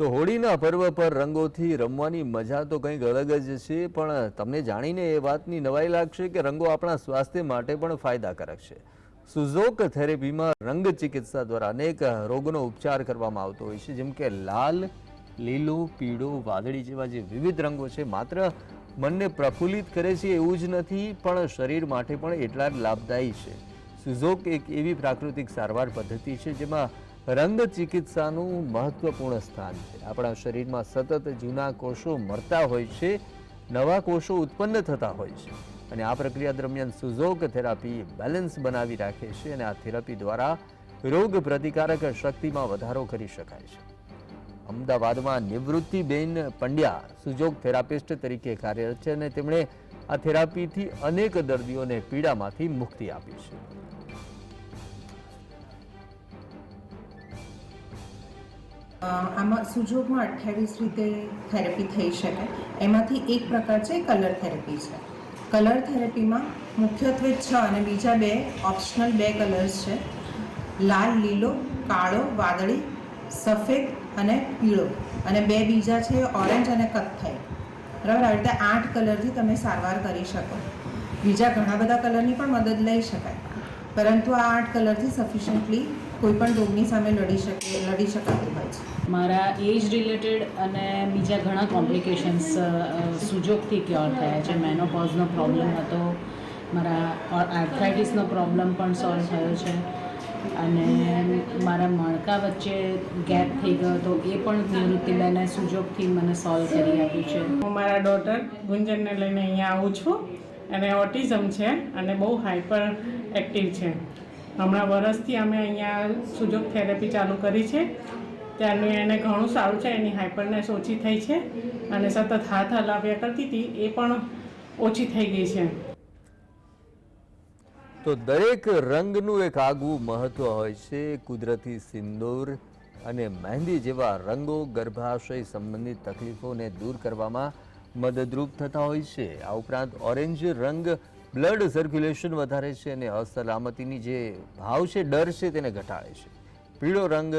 તો હોળીના પર્વ પર રંગોથી રમવાની મજા તો કંઈક અલગ જ છે, પણ તમને જાણીને એ વાતની નવાઈ લાગશે કે રંગો આપણા સ્વાસ્થ્ય માટે પણ ફાયદાકારક છે. સુઝોક થેરેપીમાં રંગ ચિકિત્સા દ્વારા અનેક રોગોનો ઉપચાર કરવામાં આવતો હોય છે, જેમ કે લાલ, લીલો, પીળો, વાદળી જેવા જે વિવિધ રંગો છે, માત્ર મનને પ્રફુલ્લિત કરે છે એવું જ નથી, પણ શરીર માટે પણ એટલા જ લાભદાયી છે. સુઝોક એક એવી પ્રાકૃતિક સારવાર પદ્ધતિ છે, જેમાં રંગ ચિકિત્સાનું મહત્વપૂર્ણ સ્થાન છે. આપણા શરીરમાં સતત જૂના કોષો મરતા હોય છે, નવા કોષો ઉત્પન્ન થતા હોય છે અને આ પ્રક્રિયા દરમિયાન સુઝોક થેરાપી બેલેન્સ બનાવી રાખે છે અને આ થેરાપી દ્વારા રોગ પ્રતિકારક શક્તિમાં વધારો કરી શકાય છે. અમદાવાદમાં નિવૃત્તિબેન પંડ્યા સુજોગ થેરાપિસ્ટ તરીકે કાર્યરત છે અને તેમણે આ થેરાપીથી અનેક દર્દીઓને પીડામાંથી મુક્તિ આપી છે. આમાં સુજોગમાં અઠ્યાવીસ રીતે થેરેપી થઈ શકે. એમાંથી એક પ્રકાર છે કલર થેરેપી છે. કલર થેરેપીમાં મુખ્યત્વે છ અને બીજા બે ઓપ્શનલ બે કલર્સ છે. લાલ, લીલો, કાળો, વાદળી, સફેદ અને પીળો. અને બે બીજા છે ઓરેન્જ અને કથ્થઈ. બરાબર? આવી રીતે આઠ કલરથી તમે સારવાર કરી શકો. બીજા ઘણા બધા કલરની પણ મદદ લઈ શકાય. પરંતુ આ આઠ કલરથી સફિશિયન્ટલી કોઈ પણ રોગની સામે લડી શકે લડી શકાતું હોય છે. મારા એજ રિલેટેડ અને બીજા ઘણા કોમ્પ્લિકેશન્સ સુજોગથી ક્યોર થયા છે. મેનોપોઝનો પ્રોબ્લેમ હતો. મારા આર્થરાઇટિસનો પ્રોબ્લેમ પણ સોલ્વ થયો છે. અને મારા મણકા વચ્ચે ગેપ થઈ ગયો હતો. એ પણ નિવૃત્તિબેને સુજોગથી મને સોલ્વ કરી આપ્યું છે. હું મારા ડોટર ગુંજનને લઈને અહીંયા આવું છું. અને ઓટિઝમ છે અને બહુ હાઈપર એક્ટિવ છે. હમણાં વરસથી અમે અહીંયા સુજોગ થેરેપી ચાલુ કરી છે. ત્યારનું એને ઘણું સારું છે, એની હાઇપરનેસ ઓછી થઈ છે અને સતત હાથ હલાવ્યા કરતી હતી, એ પણ ઓછી થઈ ગઈ છે. તો દરેક રંગનું એક આગવું મહત્વ હોય છે, કુદરતી સિંદૂર અને મહેંદી જેવા રંગો ગર્ભાશય સંબંધિત તકલીફોને દૂર કરવામાં મદદરૂપ થતા હોય છે. આ ઉપરાંત ઓરેન્જ રંગ બ્લડ સર્ક્યુલેશન વધારે છે અને અસલામતીની જે ભાવ છે, ડર છે તેને ઘટાડે છે. પીળો રંગ,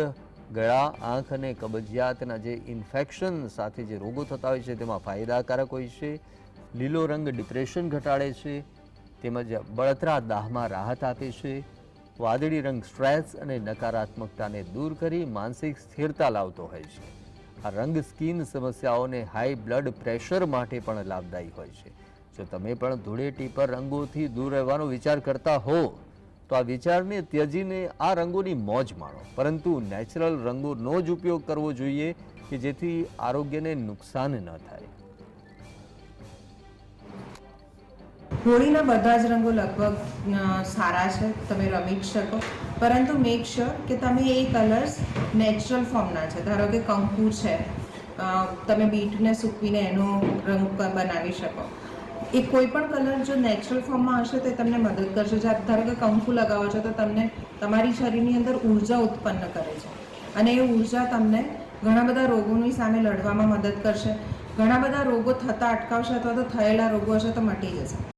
ગળા, આંખ અને કબજિયાતના જે ઇન્ફેક્શન સાથે જે રોગો થતા હોય છે તેમાં ફાયદાકારક હોય છે. લીલો રંગ ડિપ્રેશન ઘટાડે છે. તેમજ બળતરા દાહમાં રાહત આપે છે. વાદળી રંગ સ્ટ્રેસ અને નકારાત્મકતાને દૂર કરી માનસિક સ્થિરતા લાવતો હોય છે. આ રંગ સ્કિન સમસ્યાઓને હાઈ બ્લડ પ્રેશર માટે પણ લાભદાયી હોય છે. જો તમે પણ ધૂળેટી પર રંગોથી દૂર રહેવાનો વિચાર કરતા હો, તો આ વિચારને ત્યજીને આ રંગોની મોજ માણો. પરંતુ નેચરલ રંગોનો જ ઉપયોગ કરવો જોઈએ કે જેથી આરોગ્યને નુકસાન ન થાય. હોળીના બધા જ રંગો લગભગ સારા છે. તમે રમી જ શકો. પરંતુ મેક શ્યોર કે તમે એ કલર્સ નેચરલ ફોર્મના છે. ધારો કે કંકુ છે. તમે બીટને સૂકવીને એનો રંગ બનાવી શકો. એ કોઈ પણ કલર જો નેચરલ ફોર્મમાં હશે તો તમને મદદ કરશે. જ્યારે ધારો કે કંકુ લગાવો છો તો તમને તમારી શરીરની અંદર ઊર્જા ઉત્પન્ન કરે છે. અને એ ઊર્જા તમને ઘણા બધા રોગોની સામે લડવામાં મદદ કરશે. ઘણા બધા રોગો થતા અટકાવશે અથવા તો થયેલા રોગો હશે તો મટી જશે.